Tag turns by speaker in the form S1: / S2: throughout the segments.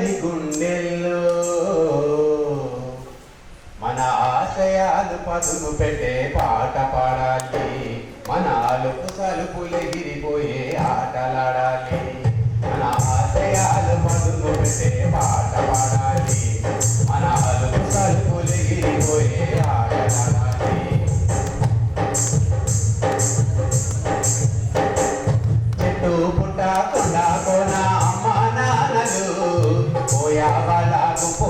S1: ఉన్నది గుండెల్లో. మన ఆశయాలు పదుము పెట్టే పాట పాడాలి. మన ఆలుపు సలుపులెగిరిపోయే ఆటలాడాలి. మన ఆశయాలు పదుము పెట్టే పాట పాడాలి. Kaya abala ako po.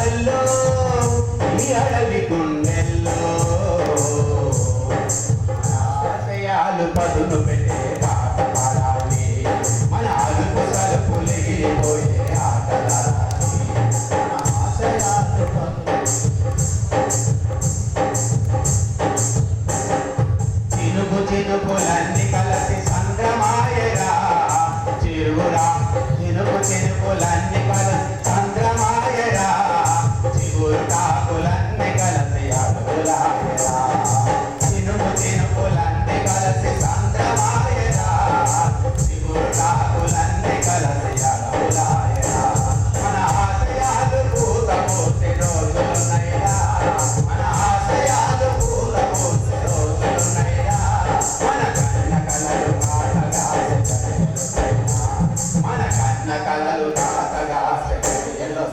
S1: وسلم بها بكل తాకులన్నీ కలిసి అడుగులాగేరా తినుము తినుములన్నీ కలిసి సంద్రమాయేరా చిగురు తాకులన్నీ కలిసి అడుగులాయేరా మన ఆశయాలు పూత పోసే రోజులున్నాయిరా తాతగా ఎల్లో